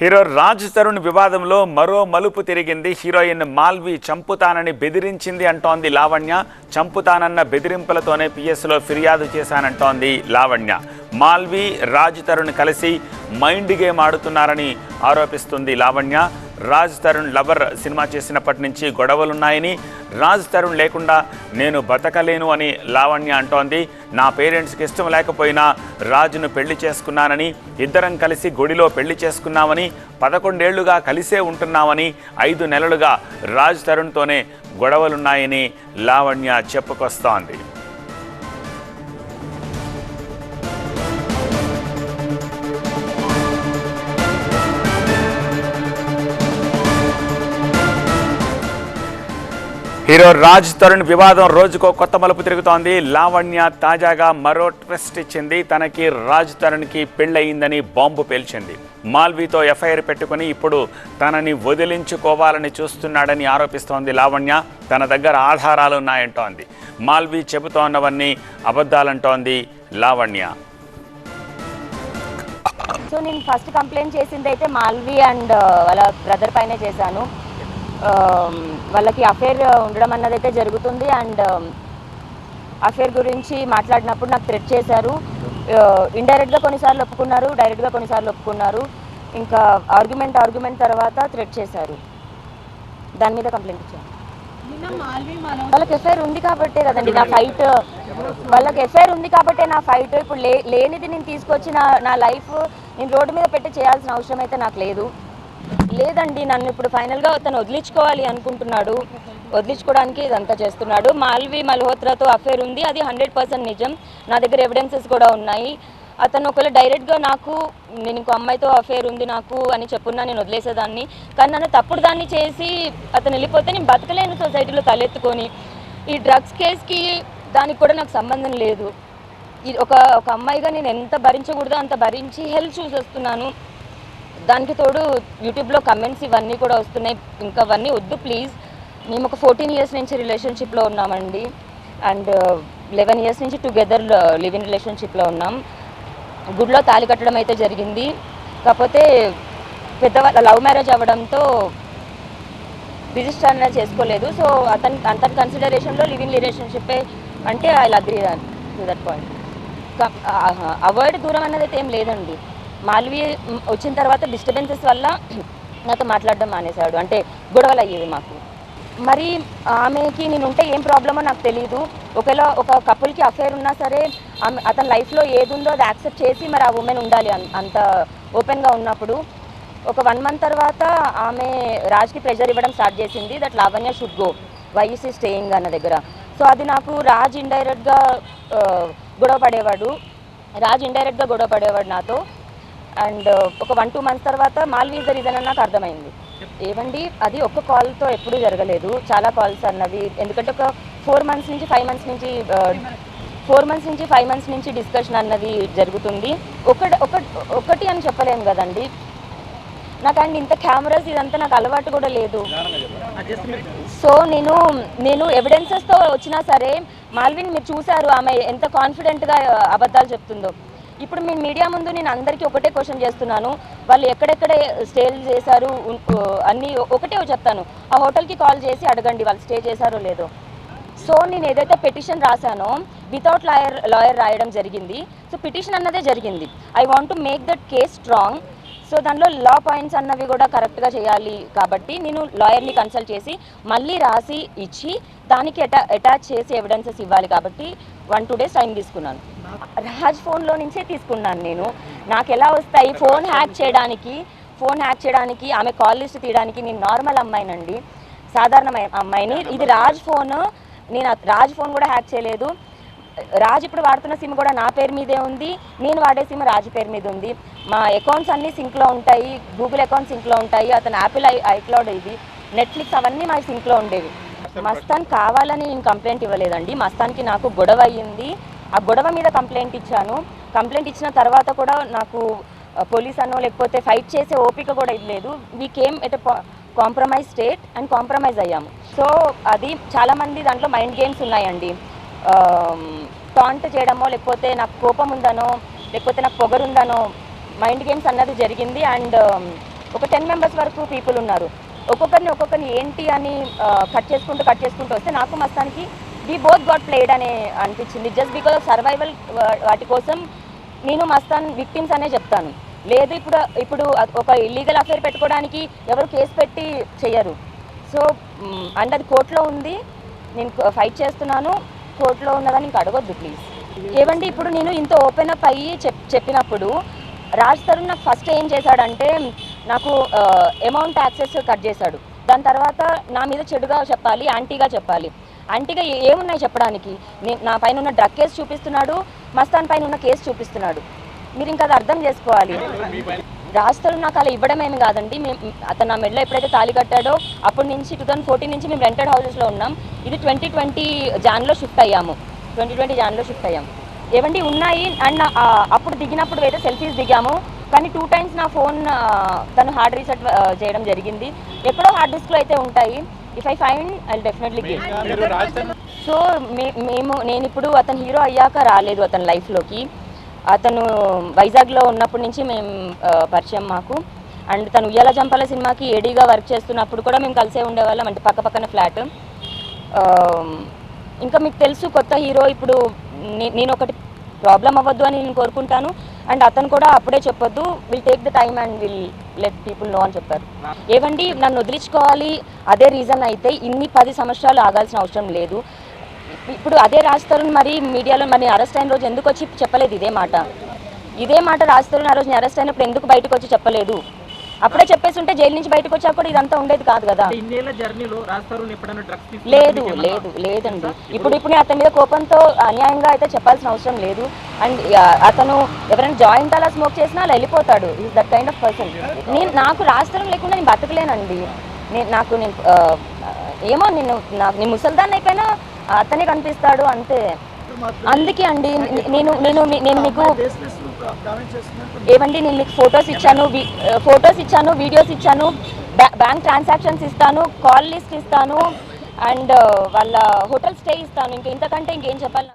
Hero Raj Tarun వివాదంలో మరో మలుపు తిరిగింది. హీరోయిన్ మాల్వి చంపుతానని బెదిరించింది అంటోంది లావణ్య. చంపుతానన్న బెదిరింపులతోనే పిఎస్లో ఫిర్యాదు చేశానంటోంది లావణ్య. మాల్వి రాజ్ తరుణ్ కలిసి మైండ్ గేమ్ ఆడుతున్నారని ఆరోపిస్తుంది లావణ్య. రాజ్ తరుణ్ లవర్ సినిమా చేసినప్పటి నుంచి గొడవలున్నాయని రాజ్ తరుణ్ లేకుండా నేను బతకలేను అని లావణ్య అంటోంది. నా పేరెంట్స్కి ఇష్టం లేకపోయినా రాజును పెళ్ళి చేసుకున్నానని ఇద్దరం కలిసి గుడిలో పెళ్ళి చేసుకున్నామని పదకొండేళ్ళుగా కలిసే ఉంటున్నామని ఐదు నెలలుగా రాజ్ తరుణ్తోనే గొడవలున్నాయని లావణ్య చెప్పుకొస్తోంది. హీరో రాజ్ తరుణ్ వివాదం రోజుకో కొత్త మలుపు తిరుగుతోంది. లావణ్య తాజాగా మరో ట్విస్ట్ ఇచ్చింది. తనకి రాజ్ తరుణ్కి పెళ్ళయిందని బాంబు పేల్చింది. మాల్వీతో ఎఫ్ఐఆర్ పెట్టుకుని ఇప్పుడు తనని వదిలించుకోవాలని చూస్తున్నాడని ఆరోపిస్తోంది లావణ్య. తన దగ్గర ఆధారాలు ఉన్నాయంటోంది. మాల్వీ చెబుతోన్నవన్నీ అబద్ధాలంటోంది లావణ్య. సో నేను ఫస్ట్ కంప్లైంట్ చేసింది అయితే మాల్వి అండ్ uh, వాళ్ళ బ్రదర్ పైనే చేశాను. వాళ్ళకి అఫేర్ ఉండడం అన్నది అయితే జరుగుతుంది అండ్ అఫేర్ గురించి మాట్లాడినప్పుడు నాకు థ్రెట్ చేశారు. ఇండైరెక్ట్గా కొన్నిసార్లు ఒప్పుకున్నారు డైరెక్ట్గా కొన్నిసార్లు ఒప్పుకున్నారు. ఇంకా ఆర్గ్యుమెంట్ ఆర్గ్యుమెంట్ తర్వాత థ్రెట్ చేశారు. దాని మీద కంప్లైంట్ ఇచ్చాను వాళ్ళకి ఎఫ్ఐఆర్ ఉంది కాబట్టే కదండి నా ఫైట్ వాళ్ళకి ఎఫ్ఐఆర్ ఉంది కాబట్టే నా ఫైట్ ఇప్పుడు లేనిది నేను తీసుకొచ్చి నా నా లైఫ్ నేను రోడ్డు మీద పెట్టి చేయాల్సిన అవసరం అయితే నాకు లేదు. లేదండి నన్ను ఇప్పుడు ఫైనల్గా అతను వదిలించుకోవాలి అనుకుంటున్నాడు. వదిలించుకోవడానికి ఇదంతా చేస్తున్నాడు. మాల్వి మల్హోత్రాతో అఫేర్ ఉంది. అది హండ్రెడ్ పర్సెంట్ నిజం. నా దగ్గర ఎవిడెన్సెస్ కూడా ఉన్నాయి. అతను ఒకవేళ డైరెక్ట్గా నాకు నేను ఇంకో అమ్మాయితో అఫేర్ ఉంది నాకు అని చెప్పున్నా నేను వదిలేసేదాన్ని. కానీ నన్ను తప్పుడు దాన్ని చేసి అతను వెళ్ళిపోతే నేను బతకలేను సొసైటీలో తలెత్తుకొని. ఈ డ్రగ్స్ కేసుకి దానికి కూడా నాకు సంబంధం లేదు. ఇది ఒక ఒక అమ్మాయిగా నేను ఎంత భరించకూడదో అంత భరించి హెల్త్ చూసి వస్తున్నాను దానికి తోడు యూట్యూబ్లో కమెంట్స్ ఇవన్నీ కూడా వస్తున్నాయి. ఇంకా అవన్నీ వద్దు ప్లీజ్ మేము ఒక ఫోర్టీన్ ఇయర్స్ నుంచి రిలేషన్షిప్లో ఉన్నామండి. అండ్ లెవెన్ ఇయర్స్ నుంచి టుగెదర్ లివ్ ఇన్ రిలేషన్షిప్లో ఉన్నాం. గుడిలో తాళి కట్టడం అయితే జరిగింది. కాకపోతే పెద్దవాళ్ళ లవ్ మ్యారేజ్ అవ్వడంతో రిజిస్టర్ అనేది చేసుకోలేదు. సో అతని అతని కన్సిడరేషన్లో లివ్ ఇన్ రిలేషన్షిప్పే అంటే I agree to that point avoid దూరం అనేది అయితే ఏం లేదండి. మాల్వి వచ్చిన తర్వాత డిస్టర్బెన్సెస్ వల్ల నాతో మాట్లాడడం మానేశాడు. అంటే గొడవలు అయ్యేవి మాకు. మరి ఆమెకి నేను ఉంటే ఏం ప్రాబ్లమో నాకు తెలియదు ఒకవేళ ఒక కపుల్కి అఫేర్ ఉన్నా సరే ఆమె అతని లైఫ్లో ఏది ఉందో అది యాక్సెప్ట్ చేసి మరి ఆ ఉమెన్ ఉండాలి అంత ఓపెన్గా ఉన్నప్పుడు. ఒక వన్ మంత్ తర్వాత ఆమె రాజ్కి ప్రెషర్ ఇవ్వడం స్టార్ట్ చేసింది. దట్ లావణ్య షుడ్ గో వైఈసీ స్టేయింగ్ అన్న దగ్గర. సో అది నాకు రాజ్ ఇండైరెక్ట్గా గొడవ పడేవాడు. రాజ్ ఇండైరెక్ట్గా గొడవ పడేవాడు నాతో. అండ్ uh, ఒక వన్ టూ మంత్స్ తర్వాత మాల్వీ ద రీజన్ అని నాకు అర్థమైంది. ఏమండి అది ఒక్క కాల్తో ఎప్పుడూ జరగలేదు. చాలా కాల్స్ అన్నవి. ఎందుకంటే ఒక ఫోర్ మంత్స్ నుంచి ఫైవ్ మంత్స్ నుంచి uh, ఫోర్ మంత్స్ నుంచి ఫైవ్ మంత్స్ నుంచి డిస్కషన్ అన్నది జరుగుతుంది. ఒకటి ఒక ఒకటి అని చెప్పలేము కదండి. నాకు అండ్ ఇంత కెమెరాస్ ఇదంతా నాకు అలవాటు కూడా లేదు. సో నేను నేను ఎవిడెన్సెస్తో వచ్చినా సరే మాల్విన్ మీరు చూశారు. ఆమె ఎంత కాన్ఫిడెంట్గా uh, అబద్ధాలు చెప్తుందో. ఇప్పుడు మీ మీడియా ముందు నేను అందరికీ ఒకటే క్వశ్చన్ చేస్తున్నాను. వాళ్ళు ఎక్కడెక్కడ స్టేలు చేశారు అన్నీ ఒకటే చెప్తాను. ఆ హోటల్కి కాల్ చేసి అడగండి వాళ్ళు స్టే చేశారో లేదో. సో నేను ఏదైతే పిటిషన్ రాశానో వితౌట్ లాయర్ లాయర్ రాయడం జరిగింది. సో పిటిషన్ అన్నదే జరిగింది. I want to make that case strong so దానిలో లా పాయింట్స్ అన్నవి కూడా కరెక్ట్గా చేయాలి కాబట్టి నేను లాయర్ని కన్సల్ట్ చేసి మళ్ళీ రాసి ఇచ్చి దానికి అటా అటాచ్ చేసి ఎవిడెన్సెస్ ఇవ్వాలి కాబట్టి వన్ టూ డేస్ టైం తీసుకున్నాను. రాజ్ ఫోన్లో నుంచే తీసుకున్నాను నేను. నాకు ఎలా వస్తాయి? ఫోన్ హ్యాక్ చేయడానికి ఫోన్ హ్యాక్ చేయడానికి ఆమె కాల్ లిస్ట్ తీయడానికి నేను నార్మల్ అమ్మాయినండి. సాధారణ అమ్మాయిని. ఇది రాజ్ ఫోన్ నేను రాజ్ ఫోన్ కూడా హ్యాక్ చేయలేదు. రాజ్ ఇప్పుడు వాడుతున్న సిమ్ కూడా నా పేరు మీదే ఉంది. నేను వాడే సిమ్ రాజ్ పేరు మీద ఉంది. మా అకౌంట్స్ అన్నీ సింక్లో ఉంటాయి. గూగుల్ అకౌంట్ సింక్లో ఉంటాయి. అతను యాపిల్ ఐ ఐక్లౌడ్ ఇది. నెట్ఫ్లిక్స్ అవన్నీ మా సింక్లో ఉండేవి. మస్తాన్ కావాలని నేను కంప్లైంట్ ఇవ్వలేదండి. మస్తాన్కి నాకు గొడవ అయ్యింది. ఆ గొడవ మీద కంప్లైంట్ ఇచ్చాను. కంప్లైంట్ ఇచ్చిన తర్వాత కూడా నాకు పోలీస్ అనో లేకపోతే ఫైట్ చేసే ఓపిక కూడా ఇవ్వలేదు we came at compromise state and compromise అయ్యాము. సో అది చాలామంది దాంట్లో మైండ్ గేమ్స్ ఉన్నాయండి. టాంట్ చేయడమో లేకపోతే నాకు కోపం ఉందనో లేకపోతే నాకు పొగరుందనో మైండ్ గేమ్స్ అన్నది జరిగింది. అండ్ ఒక టెన్ మెంబర్స్ వరకు పీపుల్ ఉన్నారు. ఒక్కొక్కరిని ఒక్కొక్కరిని ఏంటి అని కట్ చేసుకుంటూ కట్ చేసుకుంటూ వస్తే నాకు మస్తానికి వి బోత్ గాట్ ప్లేడ్ అనే అనిపించింది. జస్ట్ బికాజ్ ఆఫ్ సర్వైవల్ వాటి కోసం నేను మస్తాన్ విక్టిమ్స్ అనే చెప్తాను. లేదు ఇప్పుడు ఇప్పుడు ఒక ఇల్లీగల్ అఫేర్ పెట్టుకోవడానికి ఎవరు కేసు పెట్టి చేయరు సో అండ్ అది కోర్టులో ఉంది. నేను ఫైట్ చేస్తున్నాను. కోర్టులో ఉన్నదని ఇంకా అడగొద్దు ప్లీజ్ ఏవండి ఇప్పుడు నేను ఇంత ఓపెన్ అప్ అయ్యి చెప్ చెప్పినప్పుడు రాజ్ తరుణ్ నాకు ఫస్ట్ ఏం చేశాడంటే నాకు అమౌంట్ యాక్సెస్ కట్ చేశాడు. దాని తర్వాత నా మీద చెడుగా చెప్పాలి యాంటీగా చెప్పాలి. యాంటీగా ఏ- ఏమున్నాయి చెప్పడానికి? నా పైన ఉన్న డ్రగ్ కేసు చూపిస్తున్నాడు మస్తాన్ పైన ఉన్న కేసు చూపిస్తున్నాడు. మీరు ఇంకా అది అర్థం చేసుకోవాలి. రాస్తారు నాకు అలా ఇవ్వడం ఏమి కాదండి. మేము అతను నా మెడలో ఎప్పుడైతే తాళి కట్టాడో అప్పటి నుంచి టూ థౌసండ్ ఫోర్టీన్ నుంచి మేము రెంటెడ్ హౌసెస్లో ఉన్నాం. ఇది ట్వంటీ ట్వంటీ జాన్లో షిఫ్ట్ అయ్యాము. ట్వంటీ ట్వంటీ జాన్లో షిఫ్ట్ అయ్యాం ఏవండి ఉన్నాయి? అండ్ అప్పుడు దిగినప్పుడు అయితే సెల్ఫీస్ దిగాము. కానీ టూ టైమ్స్ నా ఫోన్ తను హార్డ్ రీసెట్ చేయడం జరిగింది. ఎక్కడో హార్డ్ డిస్క్లో అయితే ఉంటాయి. If I find I definitely so మే- మేము నేను ఇప్పుడు అతను హీరో అయ్యాక రాలేదు అతని లైఫ్లోకి. అతను వైజాగ్లో ఉన్నప్పటి నుంచి మేము పరిచయం మాకు. అండ్ తను ఉయ్యాల జంపాల సినిమాకి ఏడీగా వర్క్ చేస్తున్నప్పుడు కూడా మేము కలిసే ఉండేవాళ్ళం అంటే పక్క పక్కన ఫ్లాట్. ఇంకా మీకు తెలుసు కొత్త హీరో ఇప్పుడు నేను ఒకటి ప్రాబ్లం అవ్వద్దు అని నేను కోరుకుంటాను. అండ్ అతను కూడా అప్పుడే చెప్పొద్దు will take the time and will let people know అని చెప్పారు. ఏవండి నన్ను వదిలించుకోవాలి అదే రీజన్ అయితే ఇన్ని పది సంవత్సరాలు ఆగాల్సిన అవసరం లేదు. ఇప్పుడు అదే రాస్తారు మరి మీడియాలో మరి అరెస్ట్ అయిన రోజు ఎందుకు వచ్చి చెప్పలేదు ఇదే మాట? ఇదే మాట రాస్తారు ఆ రోజు అరెస్ట్ అయినప్పుడు ఎందుకు బయటకు వచ్చి చెప్పలేదు? అప్పుడే చెప్పేసి ఉంటే జైలు నుంచి బయటకు వచ్చాక కూడా ఇదంతా ఉండేది కాదు కదా. లేదు లేదు లేదండి. ఇప్పుడు ఇప్పుడు అతని మీద కోపంతో అన్యాయంగా అయితే చెప్పాల్సిన అవసరం లేదు. అండ్ అతను ఎవరైనా జాయింట్ అలా స్మోక్ చేసినా అలా వెళ్ళిపోతాడు. Is that kind of person నేను నాకు రాష్ట్రం లేకుండా నేను బతకలేనండి. నేను నాకు నేను ఏమో నేను నాకు నేను ముసల్దాన్ని అయిపోయినా అతనే కనిపిస్తాడు అంతే. అందుకే అండి నేను నేను నేను మీకు ఏమండి నేను మీకు ఫొటోస్ ఇచ్చాను ఫొటోస్ ఇచ్చాను వీడియోస్ ఇచ్చాను బ్యాంక్ ట్రాన్సాక్షన్స్ ఇస్తాను కాల్ లిస్ట్ ఇస్తాను అండ్ వాళ్ళ హోటల్ స్టే ఇస్తాను. ఇంకా ఇంతకంటే ఇంకేం చెప్పాలి